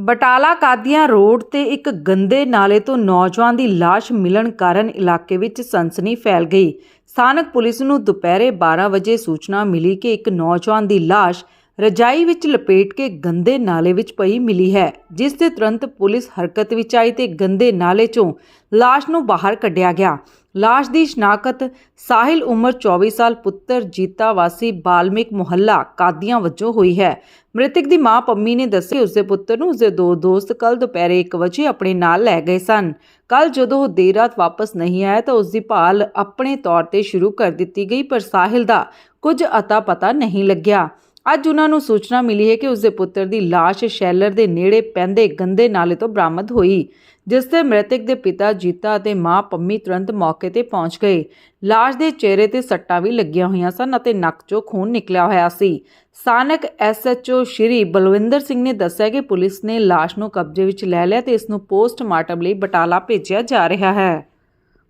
ਬਟਾਲਾ ਕਾਦੀਆਂ road ਤੇ ਇੱਕ ਗੰਦੇ ਨਾਲੇ ਤੋਂ ਨੌਜਵਾਨ ਦੀ ਲਾਸ਼ ਮਿਲਣ ਕਾਰਨ ਇਲਾਕੇ ਵਿੱਚ ਸਨਸਨੀ ਫੈਲ ਗਈ। ਸਥਾਨਕ ਪੁਲਿਸ ਨੂੰ ਦੁਪਹਿਰੇ 12 ਵਜੇ ਸੂਚਨਾ ਮਿਲੀ ਕਿ ਇੱਕ ਨੌਜਵਾਨ ਦੀ ਲਾਸ਼ ਰਜਾਈ ਵਿੱਚ ਲਪੇਟ ਕੇ ਗੰਦੇ ਨਾਲੇ ਵਿੱਚ ਪਈ ਮਿਲੀ ਹੈ, ਜਿਸ ਦੇ ਤੁਰੰਤ ਪੁਲਿਸ ਹਰਕਤ ਵਿੱਚ ਆਈ ਤੇ ਗੰਦੇ ਨਾਲੇ ਚੋਂ ਲਾਸ਼ ਨੂੰ ਬਾਹਰ ਕੱਢਿਆ ਗਿਆ। ਲਾਸ਼ ਦੀ ਸ਼ਨਾਖਤ ਸਾਹਿਲ ਉਮਰ 24 ਸਾਲ, ਪੁੱਤਰ ਜੀਤਾ ਵਾਸੀ ਬਾਲਮਿਕ ਮੁਹੱਲਾ ਕਾਦੀਆਂ ਵਜੋਂ ਹੋਈ ਹੈ। ਮ੍ਰਿਤਕ ਦੀ ਮਾਂ ਪੰਮੀ ਨੇ ਦੱਸਿਆ ਕਿ ਉਸਦੇ ਪੁੱਤਰ ਨੂੰ ਉਸਦੇ ਦੋ ਦੋਸਤ ਕੱਲ ਦੁਪਹਿਰੇ 1 ਵਜੇ ਆਪਣੇ ਨਾਲ ਲੈ ਗਏ ਸਨ। ਕੱਲ ਜਦੋਂ ਉਹ ਦੇਰ ਰਾਤ ਵਾਪਸ ਨਹੀਂ ਆਇਆ ਤਾਂ ਉਸ ਦੀ ਭਾਲ ਆਪਣੇ ਤੌਰ ਤੇ ਸ਼ੁਰੂ ਕਰ ਦਿੱਤੀ ਗਈ, ਪਰ ਸਾਹਿਲ ਦਾ ਕੁਝ ਅਤਾ ਪਤਾ ਨਹੀਂ ਲੱਗਿਆ। ਅੱਜ ਉਹਨਾਂ ਨੂੰ ਸੂਚਨਾ ਮਿਲੀ ਹੈ ਕਿ ਉਸਦੇ ਪੁੱਤਰ ਦੀ ਲਾਸ਼ ਸ਼ੈਲਰ ਦੇ ਨੇੜੇ ਪੈਂਦੇ ਗੰਦੇ ਨਾਲੇ ਤੋਂ ਬਰਾਮਦ ਹੋਈ ਜਿਸ ਤੇ ਮ੍ਰਿਤਕ ਦੇ ਪਿਤਾ ਜੀਤਾ ਅਤੇ ਮਾਂ ਪੰਮੀ ਤੁਰੰਤ ਮੌਕੇ ਤੇ ਪਹੁੰਚ ਗਏ। ਲਾਸ਼ ਦੇ ਚਿਹਰੇ ਤੇ ਸੱਟਾਂ ਵੀ ਲੱਗੀਆਂ ਹੋਈਆਂ ਸਨ ਅਤੇ ਨੱਕ 'ਚੋਂ ਖੂਨ ਨਿਕਲਿਆ ਹੋਇਆ ਸੀ। ਸਥਾਨਕ ਐਸਐਚਓ ਸ਼੍ਰੀ ਬਲਵਿੰਦਰ ਸਿੰਘ ਨੇ ਦੱਸਿਆ ਕਿ ਪੁਲਿਸ ਨੇ ਲਾਸ਼ ਨੂੰ ਕਬਜ਼ੇ ਵਿੱਚ ਲੈ ਲਿਆ ਤੇ ਇਸ ਨੂੰ ਪੋਸਟਮਾਰਟਮ ਲਈ ਬਟਾਲਾ ਭੇਜਿਆ ਜਾ ਰਿਹਾ ਹੈ।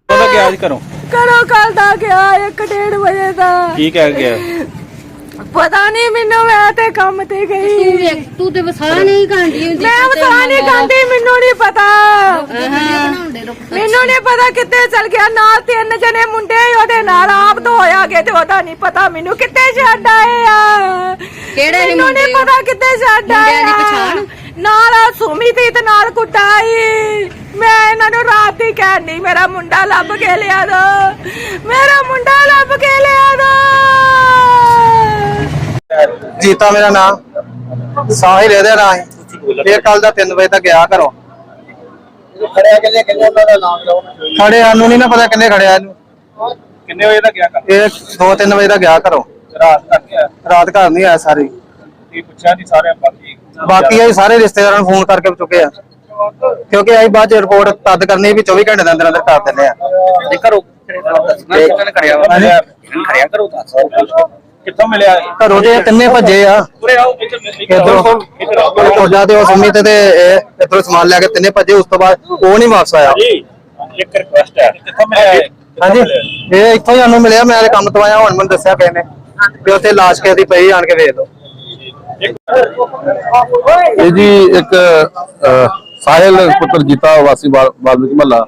ਉਹਦਾ ਗਿਆ ਅੱਜ ਘਰੋਂ? ਕਰੋ ਕੱਲ ਦਾ ਗਿਆ 1:30 ਵਜੇ ਦਾ। ਕੀ ਕਹਿ ਗਿਆ? ਪਤਾ ਨਹੀਂ ਮੈਨੂੰ ਮੈਂ ਤੇ ਕੰਮ ਤੇ ਤੂੰ ਗਈ ਵੇਖ ਤੂੰ ਤੇ ਵਸਾ ਨਹੀਂ ਗਾਂਦੀ ਹੁੰਦੀ ਮੈਂ ਬਤਾ ਨਹੀਂ ਖਾਂਦੀ ਮੈਨੂੰ ਨਹੀਂ ਪਤਾ। ਮੈਨੂੰ ਨਹੀਂ ਪਤਾ ਕਿੱਥੇ ਚਲ ਗਿਆ ਨਾਲ ਤਿੰਨ ਜਣੇ ਮੁੰਡੇ ਸੀ ਉਹਦੇ ਨਾਲ ਆਪ ਤੋਂ ਹੋਇਆ ਗਏ ਤੇ ਉਹਦਾ ਨਹੀਂ ਪਤਾ ਮੈਨੂੰ ਕਿੱਥੇ ਛੱਡ ਆਏ ਆ। ਕਿਹੜੇ ਸੀ ਮੈਨੂੰ ਨਹੀਂ? ਪਤਾ ਕਿੱਥੇ ਛੱਡ ਆਏ ਮੁੰਡਿਆਂ ਦੀ ਆ। ਪਛਾਣ? ਨਾਲ ਆ ਸੁਮੀ ਤੀ ਤੇ ਨਾਲ ਕੁੱਟਾਈ ਮੈਂ ਇਹਨਾਂ ਨੂੰ ਰਾਤ ਹੀ ਕਹਿਣੀ ਮੇਰਾ ਮੁੰਡਾ ਲੱਭ ਕੇ ਲਿਆ ਦੋ। ਮੇਰਾ ਮੁੰਡਾ ਲੱਭ ਕੇ ਲਿਆ ਦੋ ਜੀਤਾ ਮੇਰਾ ਨਾਮ। ਸਾਹਿਲ ਇਹਦਾ ਨਾਂ ਹੈ ਇਹ ਕੱਲ ਦਾ 3 ਵਜੇ ਤੱਕ ਗਿਆ ਘਰੋਂ। ਖੜਿਆ ਕਿੰਨੇ ਕਿੰਨੇ ਉਹਨਾਂ ਦਾ ਨਾਮ ਲਓ ਖੜੇ ਸਾਨੂੰ ਨਹੀਂ ਨਾ ਪਤਾ ਕਿੰਨੇ ਖੜਿਆ ਇਹਨੂੰ। ਕਿੰਨੇ ਵਜੇ ਦਾ ਗਿਆ ਕਰ ਇਹ 2-3 ਵਜੇ ਤੱਕ ਗਿਆ ਘਰੋਂ। ਰਾਤ ਤੱਕ ਗਿਆ? ਰਾਤ ਘਰ ਨਹੀਂ ਆਇਆ ਸਾਰੀ। ਪੁੱਛਿਆ ਨਹੀਂ ਸਾਰੇ ਬਾਕੀ ਬਾਕੀ ਸਾਰੇ ਰਿਸ਼ਤੇਦਾਰਾਂ ਨੂੰ ਫੋਨ ਕਰਕੇ ਚੁੱਕੇ ਆ। ਕਿਉਂਕਿ ਅਸੀਂ ਬਾਅਦ ਚ ਰਿਪੋਰਟ ਤਦ ਕਰਨੀ ਵੀ 24 ਘੰਟੇ ਦੇ ਅੰਦਰ ਅੰਦਰ ਕਰ ਦਿੰਦੇ ਆ। ਇਹ ਘਰੋਂ ਖੜਿਆ ਕਰੋ ਦੱਸ। ਕਿੱਥੋਂ ਮਿਲਿਆ ਇਹ? ਘਰੋਂ ਇਹ ਤਿੰਨੇ ਭੱਜੇ ਆ। ਉਰੇ ਆਓ ਇੱਧਰ ਇਧਰੋਂ ਇੱਧਰ ਆਓ। ਤੇ ਉਹ ਸੁਮਿਤ ਤੇ ਇਹ ਇਧਰੋਂ ਸਮਾਨ ਲੈ ਕੇ ਤਿੰਨੇ ਭੱਜੇ ਉਸ ਤੋਂ ਬਾਅਦ ਉਹ ਨਹੀਂ ਵਾਪਸ ਆਇਆ। ਜੀ ਇੱਕ ਰਿਕੁਐਸਟ ਹੈ। ਕਿੱਥੋਂ ਮਿਲਿਆ ਇਹ? ਕਿੱਥੋਂ ਹਾਂਜੀ ਮਿਲਿਆ? ਇਹ ਇੱਥੋਂ ਹੀ ਸਾਨੂੰ ਮਿਲਿਆ ਮੈਂ ਤੇ ਕੰਮ ਤੋਂ ਆਇਆ ਹੁਣ ਮੈਨੂੰ ਦੱਸਿਆ ਕਿਸੇ ਨੇ ਵੀ ਉੱਥੇ ਲਾਸ਼ ਕਿਸੇ ਦੀ ਪਈ ਆਣ ਕੇ ਵੇਖ ਲਓ। ਇਹ ਜੀ ਇੱਕ ਅਹ, ਸਾਹਿਲ ਪੁੱਤਰ ਜੀਤਾ ਵਾਸੀ ਵਾਲ- ਵਾਲਮੀਕ ਮਹੱਲਾ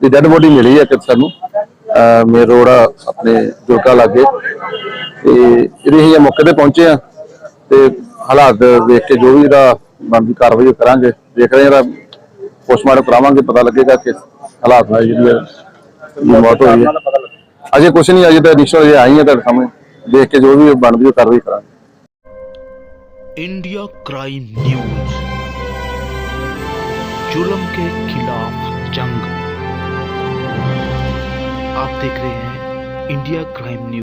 ਦੀ ਡੈਡ ਬੋਡੀ ਮਿਲੀ ਹੈ ਕਿ ਸਾਨੂੰ। ਮੇਰ ਰੋਡ ਆਪਣੇ ਜੋਗਾ ਲਾਗੇ। ਤੇ ਇਹਦੇ ਅਸੀਂ ਮੌਕੇ ਤੇ ਪਹੁੰਚੇ ਆ ਤੇ ਹਾਲਾਤ ਦੇਖ ਕੇ ਜੋ ਵੀ ਇਹਦਾ ਬਣਦੀ ਕਾਰਵਾਈ ਉਹ ਕਰਾਂਗੇ ਦੇਖ ਰਹੇ ਹਾਂ ਇਹਦਾ ਪੋਸਟਮਾਰਟਮ ਕਰਾਵਾਂਗੇ ਪਤਾ ਲੱਗੇਗਾ ਕਿ ਹਾਲਾਤ ਨਾਲ ਜਿਹੜੀ ਹੈ ਇਹਦੀ ਮੌਤ ਹੋਈ ਹੈ ਅਜੇ ਕੁਝ ਨਹੀਂ ਅਜੇ ਤਾਂ ਇਨੀਸ਼ੀਅਲ ਜੇ ਆਈ ਹੈ ਤੁਹਾਡੇ ਸਾਹਮਣੇ ਦੇਖ ਕੇ ਜੋ ਵੀ ਬਣਦੀ ਉਹ ਕਾਰਵਾਈ ਕਰਾਂਗੇ इंडिया क्राइम न्यूज जुल्म के खिलाफ जंग आप देख रहे हैं इंडिया क्राइम न्यूज